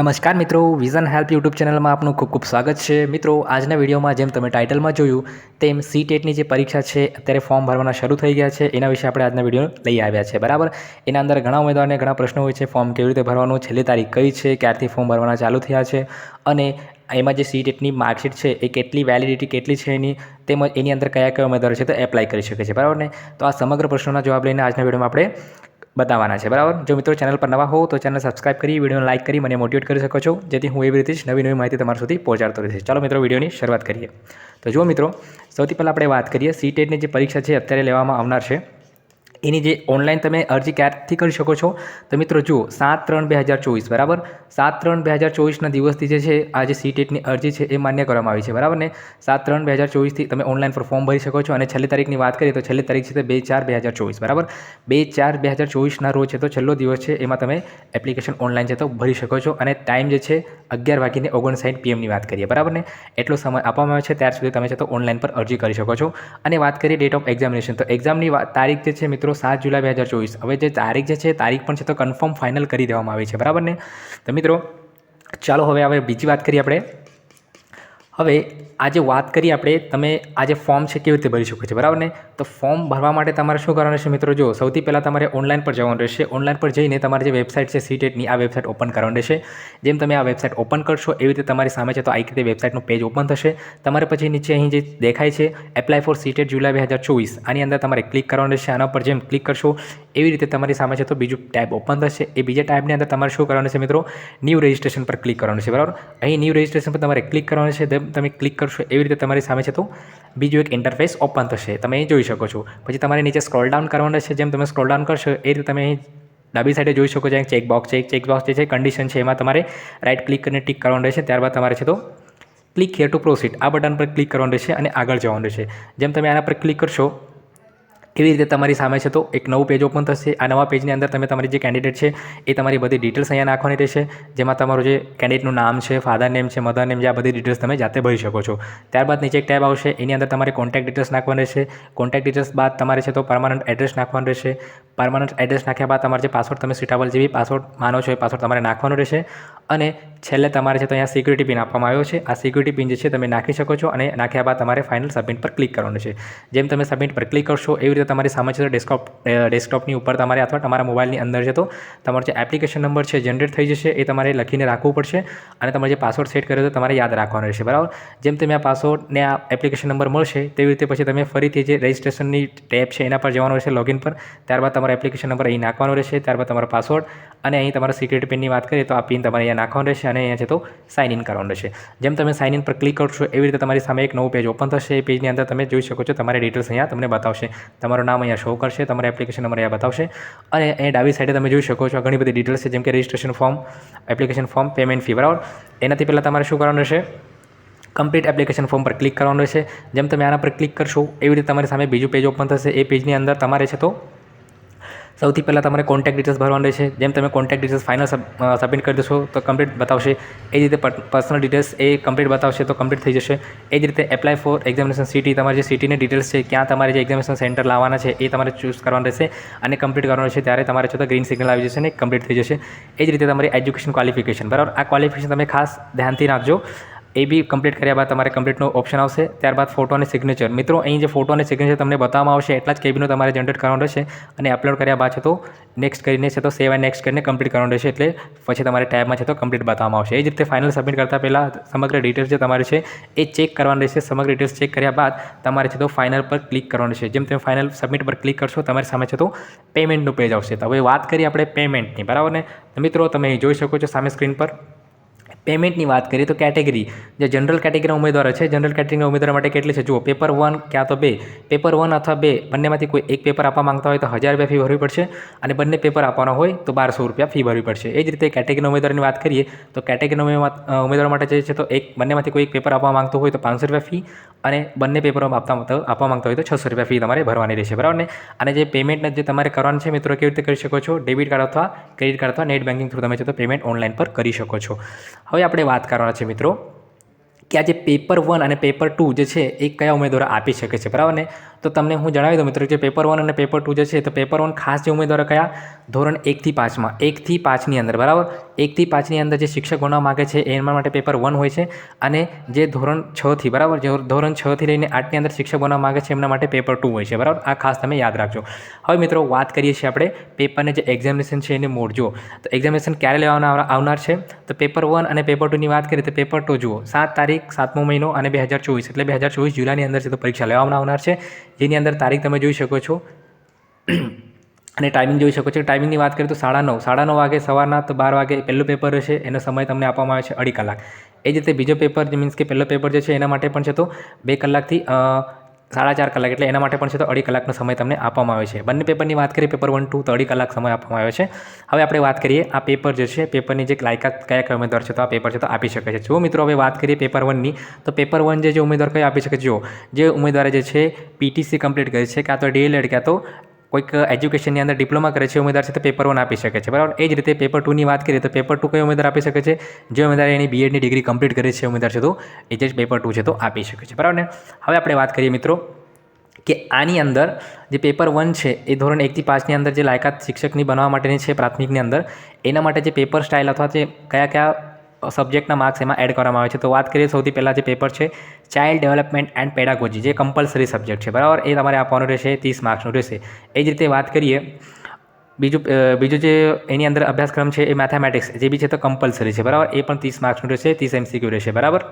નમસ્કાર મિત્રો vision help YouTube ચેનલમાં આપનું ખૂબ ખૂબ સ્વાગત છે. મિત્રો, આજના વિડીયોમાં જેમ તમે ટાઇટલમાં જોયું, તેમ સી ટેટની જે પરીક્ષા છે, અત્યારે ફોર્મ ભરવાના શરૂ થઈ ગયા છે. એના વિશે આપણે આજના વીડિયો લઈ આવ્યા છે, બરાબર? એના અંદર ઘણા ઉમેદવારને ઘણા પ્રશ્નો હોય છે, ફોર્મ કેવી રીતે ભરવાનું, છેલ્લી તારીખ કઈ છે, ક્યારથી ફોર્મ ભરવાના ચાલુ થયા છે, અને એમાં જે સી ટેટની માર્કશીટ છે, એ કેટલી વેલિડિટી કેટલી છે એની, તેમજ એની અંદર કયા કયા ઉમેદવારો છે, તો એપ્લાય કરી શકે છે, બરાબર ને? તો આ સમગ્ર પ્રશ્નોના જવાબ લઈને આજના વિડીયોમાં આપણે બતાવવાના છે, બરાબર? જો મિત્રો ચેનલ પર નવા હો તો ચેનલ સબસ્ક્રાઇબ કરી, વિડીયોને લાઇક કરી મને મોટિવેટ કરી શકો છો, જેથી હું એવી રીતે જ નવી નવી માહિતી તમારા સુધી પહોંચાડતો રહીશ. ચાલો મિત્રો, વિડીયોની શરૂઆત કરીએ. તો જુઓ મિત્રો, સૌથી પહેલાં આપણે વાત કરીએ સી ટેટની જે પરીક્ષા છે, અત્યારે લેવામાં આવનાર છે. એની જે ઓનલાઈન તમે અરજી ક્યારથી કરી શકો છો? તો મિત્રો જુઓ, સાત ત્રણ બે હજાર ચોવીસ, બરાબર? સાત ત્રણ બે હજાર ચોવીસના દિવસથી જે છે, આ જે સી ટેટની અરજી છે, એ માન્ય કરવામાં આવી છે, બરાબર ને? સાત ત્રણ બે હજાર ચોવીસથી તમે ઓનલાઈન પર ફોર્મ ભરી શકો છો અને છેલ્લી તારીખની વાત કરીએ તો છેલ્લી તારીખ છે બે ચાર બે હજાર ચોવીસ, બરાબર? બે ચાર બે હજાર ચોવીસના રોજ છે તો છેલ્લો દિવસ છે, એમાં તમે એપ્લિકેશન ઓનલાઈન છે તો ભરી શકો છો અને ટાઈમ જે છે, અગિયાર વાગીને ઓગણસાઠ પીએમની વાત કરીએ, બરાબર ને? એટલો સમય આપવામાં આવે છે, ત્યાર સુધી તમે છે તો ઓનલાઈન પર અરજી કરી શકો છો. અને વાત કરીએ ડેટ ઓફ એક્ઝામિનેશન તો એક્ઝામની તારીખ જે છે મિત્રો સાત જુલાઈ બે હજાર ચોવીસ. હવે જે તારીખ જે છે, તારીખ પણ છે તો કન્ફર્મ ફાઇનલ કરી દેવામાં આવી છે. બરાબર ને? તો મિત્રો, ચાલો હવે હવે બીજી વાત કરીએ આપણે. હવે આજે વાત કરીએ આપણે, તમે આજે ફોર્મ છે કેવી રીતે ભરી શકો છો, બરાબર ને? તો ફોર્મ ભરવા માટે તમારે શું કરવાનું છે મિત્રો? જો સૌથી પહેલાં તમારે ઓનલાઈન પર જવાનું રહેશે. ઓનલાઈન પર જઈને તમારી જે વેબસાઇટ છે સીટેટની આ વેબસાઇટ ઓપન કરવાની રહેશે. જેમ તમે આ વેબસાઇટ ઓપન કરશો, એવી રીતે તમારી સામે છે તો આ રીતે વેબસાઇટનું પેજ ઓપન થશે. તમારે પછી નીચે અહીં જે દેખાય છે એપ્લાય ફોર સીટેટ જુલાઈ બે હજાર ચોવીસ, આની અંદર તમારે ક્લિક કરવાનું રહેશે. આના પર જેમ ક્લિક કરશો, એવી રીતે તમારી સામે છે તો બીજું ટાઈપ ઓપન થશે. એ બીજા ટાઈપની અંદર તમારે શું કરવાનું છે મિત્રો? ન્યૂ રજિસ્ટ્રેશન પર ક્લિક કરવાનું છે બરાબર? અહીં ન્યૂ રજિસ્ટ્રેશન પર તમારે ક્લિક કરવાનું છે તેમ તમે ક્લિક કરશો એવી રીતે તમારી સામે છે તો બીજું એક ઇન્ટરફેસ ઓપન થશે. તમે એ જોઈ શકો છો. પછી તમારે નીચે સ્ક્રોલ ડાઉન કરવાનું છે જેમ તમે સ્ક્રોલ ડાઉન કરશો, એ રીતે તમે ડાબી સાઈડે જોઈ શકો છો. ચેક બોક્સ છે. ચેક બોક્સ જે છે કન્ડિશન છે. એમાં તમારે રાઇટ ક્લિક કરીને ટિક કરવાનું રહેશે. ત્યારબાદ તમારે છે તો ક્લિક હિયર ટુ પ્રોસીડ આ બટન પર ક્લિક કરવાનું રહેશે અને આગળ જવાનું રહેશે. જેમ તમે આના પર ક્લિક કરશો એવી રીતે તમારી સામે છે તો એક નવું પેજ ઓપન થશે. આ નવા પેજની અંદર તમે તમારી જે કેન્ડિડેટ છે એ તમારી બધી ડિટેલ્સ અહીંયા નાખવાની રહેશે. જેમાં તમારું જે કેન્ડિડેટનું નામ છે ફાધર નેમ છે મધર નેમ છે, આ બધી ડિટેલ્સ તમે જાતે ભરી શકો છો. ત્યારબાદ નીચે એક ટેબ આવશે. એની અંદર તમારે કોન્ટેક્ટ ડિટેલ્સ નાખવાની રહેશે. કોન્ટેક્ટ ડિટેલ્સ બાદ તમારે છે તો પરમાનન્ટ એડ્રેસ નાખવાનું રહેશે. પરમાનન્ટ એડ્રેસ નાખ્યા બાદ તમારે જે પાસવર્ડ તમે સીટાબલ જેવી પાસવર્ડ માનો છો એ પાસવર્ડ તમારે નાખવાનો રહેશે. અને છેલ્લે તમારે છે તો અહીંયા સિક્યુરિટી પિન આપવામાં આવ્યો છે. આ સિક્યુરિટી પિન જે છે તમે નાખી શકો છો અને નાખ્યા બાદ તમારે ફાઇનલ સબમિટ પર ક્લિક કરવાનું છે. જેમ તમે સબમિટ પર ક્લિક કરશો, એવી રીતે તમારી સામે છે, તો ડેસ્કટોપ ડેસ્કટોપની ઉપર તમારે અથવા તમારા મોબાઈલની અંદર છે, તો તમારો જે એપ્લિકેશન નંબર છે જનરેટ થઈ જશે, એ તમારે લખીને રાખવું પડશે અને તમારે જે પાસવર્ડ સેટ કર્યો તો તમારે યાદ રાખવાનો રહેશે, બરાબર? જેમ તમે આ પાસવર્ડને આ એપ્લિકેશન નંબર મળશે, તેવી રીતે પછી તમે ફરીથી જે રજિસ્ટ્રેશનની ટેપ છે, એના પર જવાનું રહેશે લોગિન પર. ત્યારબાદ તમારો એપ્લિકેશન નંબર અહીં નાખવાનો રહેશે, ત્યારબાદ તમારો પાસવર્ડ અને અહીં તમારા સિક્યુરિટી પિનની વાત કરીએ તો આ પિન તમારે અહીંયા નાખવાનું રહેશે અને અહીંયા છે તો સાઇન ઇન કરવાનું રહેશે. જેમ તમે સાઇન ઇન પર ક્લિક કરશો એવી રીતે તમારી સામે એક નવું પેજ ઓપન થશે. એ પેજની અંદર તમે જોઈ શકો છો તમારી ડિટેલ્સ અહીંયા તમને બતાવશે. તમારું નામ અહીંયા શો કરશે, તમારે એપ્લિકેશન નંબર અહીંયા બતાવશે. અને એ ડાબી સાઈડે તમે જોઈ શકો છો ઘણી બધી ડિટેલ્સ છે, જેમ કે registration form application form payment fee બરાબર? એનાથી પહેલાં તમારે શું કરવાનું રહેશે? કમ્પ્લીટ એપ્લિકેશન ફોર્મ પર ક્લિક કરવાનું રહેશે. જેમ તમે આના પર ક્લિક કરશો એવી રીતે તમારી સામે બીજું પેજ ઓપન થશે. એ પેજની અંદર તમારે છે તો સૌથી પહેલાં તમારે કોન્ટેક્ટ ડિટેલ્સ ભરવાનું રહેશે. જેમ તમે કોન્ટેક્ટ ડિટેલ્સ ફાઇનલ સબમિટ કરી દેશો, તો કમ્પ્લીટ બતાવશે. એ જ રીતે પર્સનલ ડિટેલ્સ એ કમ્પ્લીટ બતાવશે તો કમ્પ્લીટ થઈ જશે. એ જ રીતે એપ્લાય ફોર એક્ઝામિનેશન સિટી તમારી જે સિટીની ડિટેલ્સ છે, ક્યાં તમારે જે એક્ઝામિનેશન સેન્ટર લાવવાના છે, એ તમારે ચૂઝ કરવાનું રહેશે અને કમ્પ્લીટ કરવાનું રહેશે. ત્યારે તમારે છતાં ગ્રીન સિગ્નલ આવી જશે ને કમ્પ્લીટ થઈ જશે. એ જ રીતે તમારી એજ્યુકેશન ક્વોલિફિકેશન બરાબર? આ ક્વોલિફિકેશન તમે ખાસ ધ્યાનથી રાખજો. એ બી કમ્પ્લીટ કર્યા બાદ તમારે કમ્પ્લીટનો ઓપ્શન આવશે. ત્યારબાદ ફોટો અને સિગ્નેચર મિત્રો, અહીં જે ફોટો અને સિગ્નેચર તમને બતાવવામાં આવશે, એટલા જ કેબીનો તમારે જનરેટ કરવાનો રહેશે અને અપલોડ કર્યા બાદ છે તો નેક્સ્ટ કરીને છે તો સેવ એન્ડ નેક્સ્ટ કરીને કમ્પ્લીટ કરવાનું રહેશે એટલે પછી તમારે ટેબમાં છે તો કમ્પ્લીટ બતાવવામાં આવશે. એ જ રીતે ફાઇનલ સબમિટ કરતાં પહેલાં સમગ્ર ડિટેલ્સ જે તમારે છે એ ચેક કરવાનું રહેશે. સમગ્ર ડિટેલ્સ ચેક કર્યા બાદ તમારે છે તો ફાઇનલ પર ક્લિક કરવાનું રહેશે. જેમ તમે ફાઇનલ સબમિટ પર ક્લિક કરશો, તમારી સામે છે તો પેમેન્ટનું પેજ આવશે. તો હવે વાત કરીએ આપણે પેમેન્ટની બરાબર ને? મિત્રો, તમે જોઈ શકો છો સામે સ્ક્રીન પર. પેમેન્ટની વાત કરીએ તો કેટેગરી, જે જનરલ કેટેગરીના ઉમેદવારો છે જનરલ કેટેગરીના ઉમેદવાર માટે કેટલી છે? જુઓ પેપર વન ક્યાં તો બે પેપર વન અથવા બે, બંનેમાંથી કોઈ એક પેપર આપવા માંગતા હોય તો હજાર રૂપિયા ફી ભરવી પડશે અને બંને પેપર આપવાના હોય તો બારસો રૂપિયા ફી ભરવી પડશે. એ જ રીતે કેટેગરીના ઉમેદવારની વાત કરીએ તો કેટેગરીના ઉમેદવાર માટે જે છે તો એક, બંનેમાંથી કોઈ એક પેપર આપવા માંગતો હોય તો પાંચસો રૂપિયા ફી અને બંને પેપરો આપતા આપવા માંગતા હોય તો છસો રૂપિયા ફી તમારે ભરવાની રહેશે. બરાબર ને? અને જે પેમેન્ટને જે તમારે કરવાનું છે, મિત્રો, કેવી રીતે કરી શકો છો? ડેબિટ કાર્ડ અથવા ક્રેડિટ કાર્ડ અથવા નેટ બેન્કિંગ થ્રુ તમે છે તો પેમેન્ટ ઓનલાઈન પર કરી શકો છો. હવે આપણે વાત કરવાના છે મિત્રો કે આ જે પેપર વન અને પેપર ટુ જે છે એ કયા ઉમેદવારો આપી શકે છે, બરાબર ને? તો તમને હું જણાવી દઉં મિત્રો, જે પેપર વન અને પેપર ટુ જે છે, તો પેપર વન ખાસ જે ઉમેદવારો કયા? ધોરણ એકથી પાંચમાં એકથી પાંચની અંદર, બરાબર? એકથી પાંચની અંદર જે શિક્ષક બનવા માગે છે એના માટે પેપર વન હોય છે. અને જે ધોરણ છથી બરાબર? જે ધોરણ છથી લઈને આઠની અંદર શિક્ષક બનવા માગે છે, એમના માટે પેપર ટુ હોય છે, બરાબર? આ ખાસ તમે યાદ રાખજો. હવે મિત્રો, વાત કરીએ છીએ આપણે પેપરને જે એક્ઝામિનેશન છે, એને મોડ. જુઓ. તો એક્ઝામિનેશન ક્યારે લેવાના આવનાર છે? તો પેપર વન અને પેપર ટુની વાત કરીએ, તો પેપર ટુ જુઓ. સાત તારીખ સાતમો મહિનો અને બે હજાર ચોવીસ, એટલે બે હજાર ચોવીસ જુલાઈની અંદર છે, તો પરીક્ષા લેવામાં આવનાર છે. જેની અંદર તારીખ તમે જોઈ શકો છો. અને ટાઈમિંગ જોઈ શકો છો. ટાઈમિંગની વાત કરીએ તો સાડા નવ. સાડા નવ વાગે સવારના તો બાર વાગે પહેલું પેપર રહેશે એનો સમય તમને આપવામાં આવે છે અઢી કલાક. એ જ રીતે બીજો પેપર મીન્સ કે પહેલો પેપર જે છે, એના માટે પણ છે તો બે કલાકથી સાડા ચાર કલાક એટલે એના માટે પણ છે તો અઢી કલાકનો સમય તમને આપવામાં આવે છે. બંને પેપરની વાત કરીએ, પેપર વન ટુ તો અઢી કલાક સમય આપવામાં આવે છે. હવે આપણે વાત કરીએ, આ પેપર જે છે, પેપરની જે લાયકાત કયા કયા ઉમેદવાર છે તો આ પેપર છે તો આપી શકે છે. જો મિત્રો હવે વાત કરીએ પેપર વનની તો પેપર વન જે ઉમેદવાર કયા આપી શકે જો, જે ઉમેદવારે જે છે પીટીસી કમ્પ્લીટ કરી છે, કાં તો ડીએલએડ કાં તો કોઈક એજ્યુકેશનની અંદર ડિપ્લોમા કરે છે ઉમેદવાર છે તો પેપર વન આપી શકે છે. બરાબર? એ જ રીતે પેપર ટુની વાત કરીએ તો પેપર ટુ કઈ ઉમેદવાર આપી શકે છે? જે ઉમેદવાર એની બીએડની ડિગ્રી કમ્પ્લીટ કરી છે ઉમેદવાર છે તો એ જે પેપર ટુ છે તો આપી શકે છે. બરાબર ને? હવે આપણે વાત કરીએ મિત્રો કે આની અંદર જે પેપર વન છે, એ ધોરણ એકથી પાંચની અંદર જે લાયકાત શિક્ષકની બનવા માટેની છે પ્રાથમિકની અંદર, એના માટે જે પેપર સ્ટાઇલ અથવા જે કયા કયા સબ્જેક્ટના માર્ક્સ એમાં એડ કરવામાં આવે છે. તો વાત કરીએ સૌથી પહેલાં જે પેપર છે ચાઇલ્ડ ડેવલપમેન્ટ એન્ડ પેડાગોજી જે કમ્પલસરી સબ્જેક્ટ છે. બરાબર? એ તમારે આપવાનું રહેશે, ત્રીસ માર્ક્સનું રહેશે. એ જ રીતે વાત કરીએ, બીજું બીજું જે એની અંદર અભ્યાસક્રમ છે એ મેથેમેટિક્સ જે બી છે તો કમ્પલસરી છે. બરાબર? એ પણ ત્રીસ માર્ક્સનું રહેશે, ત્રીસ એમસીક્યુ રહેશે. બરાબર?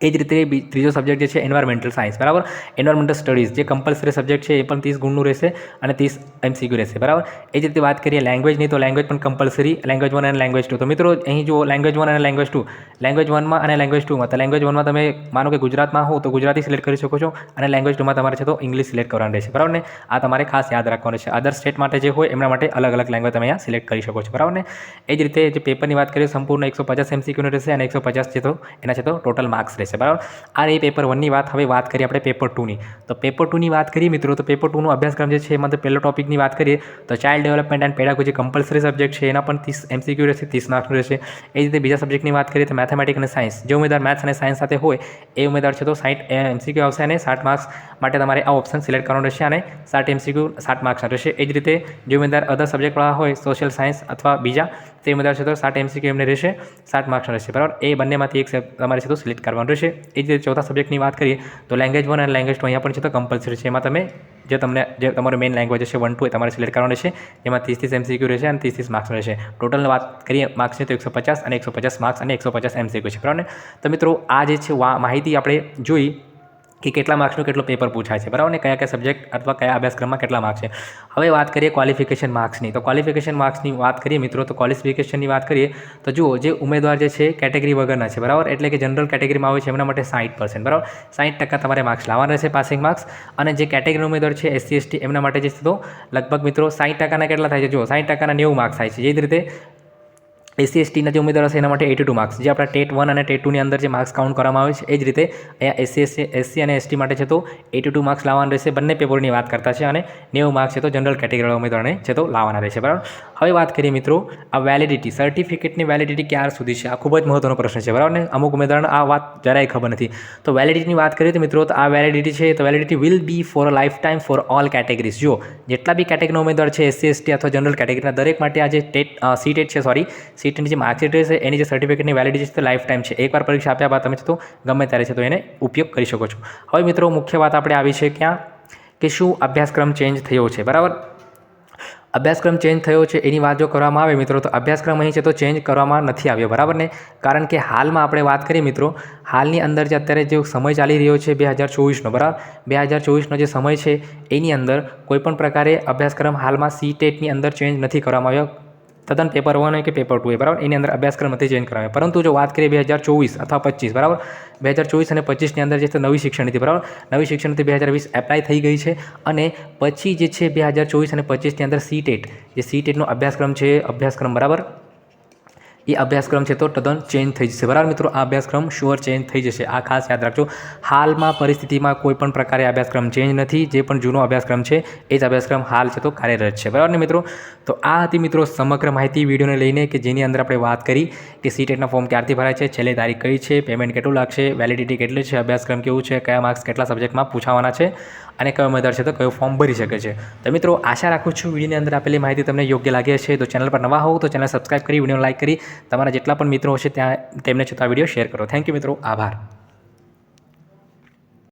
એ જ રીતે ત્રીજો સબ્જેક્ટ જે છે એન્વાયરમેન્ટલ સાયન્સ બરાબર? એન્વાયરમેન્ટલ સ્ટડીઝ જે કમ્પલસરી સબ્જેક્ટ છે એ પણ ત્રીસ ગુણનું રહેશે અને ત્રીસ એમસીક્યુ રહેશે, બરાબર? એ જ રીતે વાત કરીએ લેંગ્વેજની તો લેંગ્વેજ પણ કમ્પલસરી લેંગ્વેજ વન અને લેંગ્વેજ ટુ તો મિત્રો, અહીં જો લેંગ્વેજ વન અને લેંગ્વેજ ટુ લેંગ્વેજ વનમાં અને લેંગ્વેજ ટુમાં તો લેંગ્વેજ વનમાં તમે માનો કે ગુજરાતમાં હો, તો ગુજરાતી સિલેક્ટ કરી શકો છો અને લેંગ્વેજ ટુમાં તમારે છે તો ઇંગ્લિશ સિલેક્ટ કરવાનું રહેશે, બરાબર ને? આ તમારે ખાસ યાદ રાખવાનું છે. અધર સ્ટેટ માટે જે હોય, એમના માટે અલગ અલગ લેંગ્વેજ તમે અહીંયા સિલેક્ટ કરી શકો છો, બરાબર ને? એ જ રીતે જે પેપરની વાત કરીએ, સંપૂર્ણ એકસો પચાસ એમસીક્યુનું રહેશે અને એકસો પચાસ છે તો એના છે તો ટોટલ માર્ક્સ રહેશે. બરાબર? આ રહી પેપર વનની વાત. હવે વાત કરીએ આપણે પેપર ટુની તો પેપર ટુની વાત કરીએ મિત્રો, તો પેપર ટુનો અભ્યાસક્રમ જે છે એમાં તો પહેલો ટોપિકની વાત કરીએ, તો child development and pedagogy compulsory subject છે, એના પણ ત્રીસ એમસીક્યુ રહેશે, ત્રીસ માર્ક્સનું રહેશે. એ રીતે બીજા સબ્જેક્ટની વાત કરીએ, તો મેથેમેટિક્સ અને સાયન્સ જે ઉમેદવાર મેથ્સ અને સાયન્સ સાથે હોય, એ ઉમેદવાર છે તો સાઠ એમસીક્યુ આવશે અને સાઠ માર્ક્સ માટે તમારે આ ઓપ્શન સિલેક્ટ કરવાનો રહેશે અને સાઠ એમસીક્યુ સાઠ માર્ક્સના રહેશે. એ જ રીતે જે ઉમેદવાર અધર સબ્જેક્ટવાળા હોય સોશિયલ સાયન્સ અથવા બીજા તે બધા છે તો સાત એમસીક્યુ એમને રહેશે, સાત માર્ક્સનો રહેશે, બરાબર? એ બંનેમાંથી એક તમારે છે તો સિલેક્ટ કરવાનું રહેશે. એ જે ચોથા સબ્જેક્ટની વાત કરીએ, તો લેંગ્વેજ વન અને લેંગ્વેજ ટુ અહીંયા પણ છે તો કમ્પલસરી છે. એમાં તમે જે તમને, જે તમારો મેઇન લેંગ્વેજ છે વન ટુ એ તમારે સિલેક્ટ કરવાનું રહેશે. એમાં ત્રીસ ત્રીસ એમસીક્યુ રહેશે અને ત્રીસ ત્રીસ માર્ક્સ રહેશે. ટોટલ વાત કરીએ માર્ક્સની તો એકસો પચાસ અને એકસો પચાસ માર્ક્સ અને એકસો પચાસ એમસીક્યુ છે, બરાબર તો મિત્રો, આ જે છે માહિતી આપણે જોઈ કે કેટલા માર્ક્સનું કેટલું પેપર પૂછાય છે, બરાબર? ને કયા કયા સબ્જેક્ટ અથવા કયા અભ્યાસક્રમમાં કેટલા માર્ક્સ છે. હવે વાત કરીએ ક્વોલિફિકેશન માર્ક્સની તો ક્વોલિફિકેશન માર્ક્સની વાત કરીએ મિત્રો, તો ક્વોલિફિકેશનની વાત કરીએ, તો જુઓ, જે ઉમેદવાર જે છે કેટેગરી વગરના છે, બરાબર? એટલે કે જનરલ કેટેગરીમાં આવે છે, એમના માટે સાઠ પર્સન્ટ બરાબર? સાઠ ટકા તમારે માર્ક્સ લાવવાના રહેશે પાસિંગ માર્ક્સ અને જે કેટેગરી ઉમેદવાર છે એસસી એસટી એમના માટે જે તો લગભગ મિત્રો સાઠ ટકાના કેટલા થાય છે? જુઓ સાઠ ટકાના નેવું માર્ક્સ થાય છે. જે રીતે એસસી એસટીના જે ઉમેદવારો છે એના માટે એટી ટુ માર્ક્સ જે આપણા ટેટ વન અને ટેટ ટુની અંદર જે માર્ક્સ કાઉન્ટ કરવામાં આવે છે, એ જ રીતે અહીંયા એસસી એસસી એસસી અને એસટી માટે છે તો એટી ટુ માર્ક્સ લાવવાના રહેશે. બંને પેપરની વાત કરતા છે અને નેવું માર્ક્સ છે તો જનરલ કેટેગરીના ઉમેદવારને છે તો લાવવાના રહેશે. બરાબર? હવે વાત કરીએ મિત્રો, આ વેલિડિટી સર્ટિફિકેટની વેલિડિટી ક્યાર સુધી છે? આ ખૂબ જ મહત્વનો પ્રશ્ન છે. બરાબર ને? અમુક ઉમેદવારને આ વાત જરાય ખબર નથી. તો વેલિડિટીની વાત કરીએ તો મિત્રો, તો આ વેલિડિટી છે, તો validity will be for a lifetime for all categories જો જેટલા બી કેટેગરીના ઉમેદવાર છે એસસી એસટી અથવા જનરલ કેટેગરીના દરેક માટે આ જે ટેટ સી ટેટ છે સોરી સી ટેટની જે માર્કશીટ રહેશે એની જે સર્ટિફિકેટની વેલિડિટી છે, તે લાઈફ ટાઈમ છે. એકવાર પરીક્ષા આપ્યા બાદ તમે છે તો ગમે ત્યારે છે તો એને ઉપયોગ કરી શકો છો. હવે મિત્રો, મુખ્ય વાત આપણે આવી છે ક્યાં? કે શું અભ્યાસક્રમ ચેન્જ થયો છે, બરાબર? અભ્યાસક્રમ ચેન્જ થયો છે, એની વાત જો કરવામાં આવે મિત્રો, તો અભ્યાસક્રમ અહીં છે તો ચેન્જ કરવામાં નથી આવ્યો, બરાબર ને? કારણ કે હાલમાં આપણે વાત કરીએ મિત્રો, હાલની અંદર જે અત્યારે જે સમય ચાલી રહ્યો છે બે હજાર ચોવીસનો, બરાબર? બે હજાર ચોવીસનો જે સમય છે, એની અંદર કોઈપણ પ્રકારે અભ્યાસક્રમ હાલમાં સી ટેટની અંદર ચેન્જ નથી કરવામાં આવ્યો. તદ્દન પેપર વન હોય કે પેપર ટુ હોય બરાબર? એની અંદર અભ્યાસક્રમ નથી ચેન્જ કરાવે. પરંતુ જો વાત કરીએ બે હજાર ચોવીસ અથવા પચીસ, બરાબર? બે હજાર ચોવીસ અને પચીસની અંદર જે છે નવી શિક્ષણ નીતિ બરાબર? નવી શિક્ષણ નીતિ બે હજાર વીસ એપ્લાય થઈ ગઈ છે અને પછી જે છે બે હજાર ચોવીસ અને પચીસની અંદર સી ટેટ જે સી ટેટનો અભ્યાસક્રમ છે, અભ્યાસક્રમ, બરાબર? એ અભ્યાસક્રમ છે તો તદ્દન ચેન્જ થઈ જશે. બરાબર મિત્રો, આ અભ્યાસક્રમ શ્યોર ચેન્જ થઈ જશે. આ ખાસ યાદ રાખજો, હાલમાં પરિસ્થિતિમાં કોઈ પણ પ્રકારે અભ્યાસક્રમ ચેન્જ નથી. જે પણ જૂનો અભ્યાસક્રમ છે, એ જ અભ્યાસક્રમ હાલ છે તો કાર્યરત છે. બરાબર ને મિત્રો, તો આ હતી મિત્રો સમગ્ર માહિતી વિડીયોને લઈને કે જેની અંદર આપણે વાત કરી કે સી ટેટના ફોર્મ ક્યારથી ભરાય છે, છેલ્લી તારીખ કઈ છે પેમેન્ટ કેટલું લાગશે વેલિડિટી કેટલી છે, અભ્યાસક્રમ કેવું છે, કયા માર્ક્સ કેટલા સબ્જેક્ટમાં પૂછાવાના છે. અને કયો ઉમેદવાર છે તો કયો ફોર્મ ભરી શકે છે. તો મિત્રો, આશા રાખું છું વિડીયોની અંદર આપેલી માહિતી તમને યોગ્ય લાગે છે. તો ચેનલ પર નવા હોવ તો ચેનલ સબસ્ક્રાઇબ કરી વીડિયો લાઇક કરી. તમારા જેટલા પણ મિત્રો હશે ત્યાં તેમને છતાં વીડિયો શેર કરો. થેન્ક યુ મિત્રો. આભાર.